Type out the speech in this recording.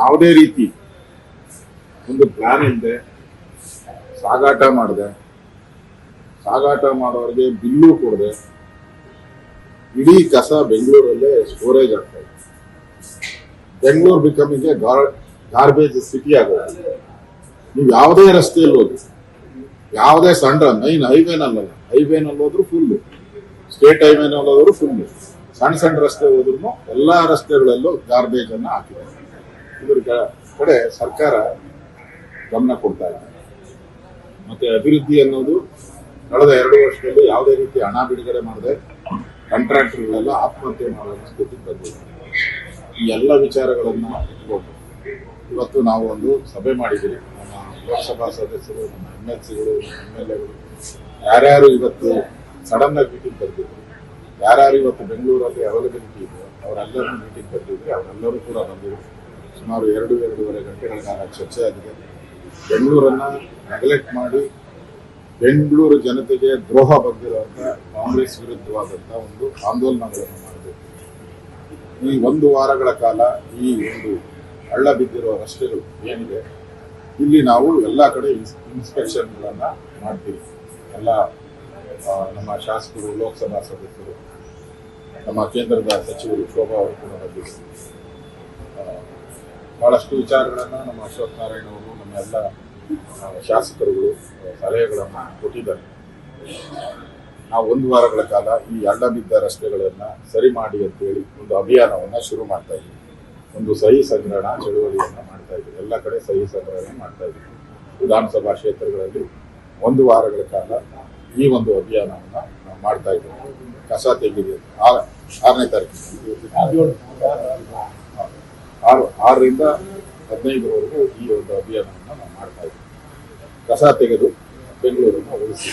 ಯಾವುದೇ ರೀತಿ ಒಂದು ಪ್ಲಾನ್ ಇಲ್ಲದೆ ಸಾಗಾಟ ಮಾಡಿದೆ. ಸಾಗಾಟ ಮಾಡೋರಿಗೆ ಬಿಲ್ಲು ಕೊಡದೆ. ಇಡೀ ಕಸ ಬೆಂಗಳೂರಲ್ಲೇ ಸ್ಟೋರೇಜ್ ಆಗ್ತಾ ಇದೆ. ಬೆಂಗಳೂರು ಬಿಕಮಿಂಗ್ ಗಾರ್ಬೇಜ್ ಸಿಟಿ ಆಗೋದು. ನೀವು ಯಾವುದೇ ರಸ್ತೆಯಲ್ಲಿ ಹೋಗಿ ಯಾವುದೇ ಸಣ್ಣ ಮೈನ್ ಹೈವೇನಲ್ಲ ಹೈವೇನಲ್ಲಿ ಹೋದ್ರು ಫುಲ್ ಸ್ಟೇಟ್ ಹೈವೇನಲ್ಲಿ ಹೋದ್ರು ಫುಲ್ ಸಣ್ಣ ಸಣ್ಣ ರಸ್ತೆ ಹೋದ್ರು ಎಲ್ಲಾ ರಸ್ತೆಗಳಲ್ಲೂ ಗಾರ್ಬೇಜನ್ನು ಅನ್ನ ಹಾಕಿದೆ ಇದ್ರ ಕಡೆ ಸರ್ಕಾರ ಗಮನ ಕೊಡ್ತಾ ಇದೆ. ಮತ್ತೆ ಅಭಿವೃದ್ಧಿ ಅನ್ನೋದು ಕಳೆದ ಎರಡು ವರ್ಷದಲ್ಲಿ ಯಾವುದೇ ರೀತಿ ಹಣ ಬಿಡುಗಡೆ ಮಾಡದೆ ಕಾಂಟ್ರಾಕ್ಟರ್ಗಳೆಲ್ಲ ಆತ್ಮಹತ್ಯೆ ಮಾಡುವ ಸ್ಥಿತಿ ಬಂದಿದೆ. ಈ ಎಲ್ಲ ವಿಚಾರಗಳನ್ನು ಇಟ್ಕೊಂಡು ಇವತ್ತು ನಾವು ಒಂದು ಸಭೆ ಮಾಡಿದ್ದೀವಿ. ನಮ್ಮ ಲೋಕಸಭಾ ಸದಸ್ಯರು, ನಮ್ಮ ಎಂ ಎಲ್ ಸಿಗಳು ಎಂ ಎಲ್ ಎಗಳು ಯಾರ್ಯಾರು ಇವತ್ತು ಸಡನ್ ಆಗಿ ಮೀಟಿಂಗ್ ಬರ್ತಿದ್ರು, ಯಾರ್ಯಾರು ಇವತ್ತು ಬೆಂಗಳೂರಲ್ಲಿ ಅವೈಲಬಿಲಿಟಿ ಇದೆ, ಅವರೆಲ್ಲರೂ ಮೀಟಿಂಗ್ ಬರ್ತಿದ್ರು, ಅವರೆಲ್ಲರೂ ಕೂಡ ಬಂದಿದ್ರು. ಸುಮಾರು ಎರಡು, ಎರಡೂವರೆ ಗಂಟೆಗಳ ಕಾಲ ಚರ್ಚೆ ಆಗಿದೆ. ಬೆಂಗಳೂರನ್ನ ನೆಗ್ಲೆಕ್ಟ್ ಮಾಡಿ ಬೆಂಗಳೂರು ಜನತೆಗೆ ದ್ರೋಹ ಬಂದಿರುವಂತ ಕಾಂಗ್ರೆಸ್ ವಿರುದ್ಧವಾದಂಥ ಒಂದು ಆಂದೋಲನಗಳನ್ನು ಮಾಡಬೇಕು. ಈ ಒಂದು ವಾರಗಳ ಕಾಲ ಈ ಒಂದು ಹಳ್ಳ ಬಿದ್ದಿರುವ ರಸ್ತೆಗಳು ಏನಿದೆ, ಇಲ್ಲಿ ನಾವು ಎಲ್ಲ ಕಡೆ ಇನ್ಸ್ಪೆಕ್ಷನ್ಗಳನ್ನು ಮಾಡ್ತೀವಿ. ಎಲ್ಲ ನಮ್ಮ ಶಾಸಕರು, ಲೋಕಸಭಾ ಸದಸ್ಯರು, ನಮ್ಮ ಕೇಂದ್ರದ ಸಚಿವರು ಶೋಭಾ ಅವರು ಕೂಡ ಬಂದಿದ್ದರು. ಬಹಳಷ್ಟು ವಿಚಾರಗಳನ್ನು ನಮ್ಮ ಅಶ್ವಥ್ ನಾರಾಯಣ ಅವರು, ನಮ್ಮ ಎಲ್ಲ ಶಾಸಕರುಗಳು ಸಲಹೆಗಳನ್ನು ಕೊಟ್ಟಿದ್ದಾರೆ. ನಾವು ಒಂದು ವಾರಗಳ ಕಾಲ ಈ ಅಡ್ಡ ಬಿದ್ದ ರಸ್ತೆಗಳನ್ನ ಸರಿ ಮಾಡಿ ಅಂತೇಳಿ ಒಂದು ಅಭಿಯಾನವನ್ನ ಶುರು ಮಾಡ್ತಾ ಇದ್ದೀವಿ. ಒಂದು ಸಹಿ ಸಂಗ್ರಹಣ ಚಳುವಳಿಯನ್ನ ಮಾಡ್ತಾ ಇದ್ದೀವಿ. ಎಲ್ಲ ಕಡೆ ಸಹಿ ಸಂಗ್ರಹಣೆ ಮಾಡ್ತಾ ಇದ್ದೀವಿ. ವಿಧಾನಸಭಾ ಕ್ಷೇತ್ರಗಳಲ್ಲಿ ಒಂದು ವಾರಗಳ ಕಾಲ ಈ ಒಂದು ಅಭಿಯಾನವನ್ನ ನಾವು ಮಾಡ್ತಾ ಇದ್ದೀವಿ. ಕಸ ತೆಗೆದು ಆ- ಆರನೇ ತಾರೀಕು ಆರರಿಂದ ಹದಿನೈದರವರೆಗೂ ಈ ಒಂದು ಅಭಿಯಾನವನ್ನು ನಾವು ಮಾಡ್ತಾ ಇದ್ದೀವಿ. ಕಸ ತೆಗೆದು ಬೆಂಗಳೂರನ್ನು ಉಳಿಸಿ.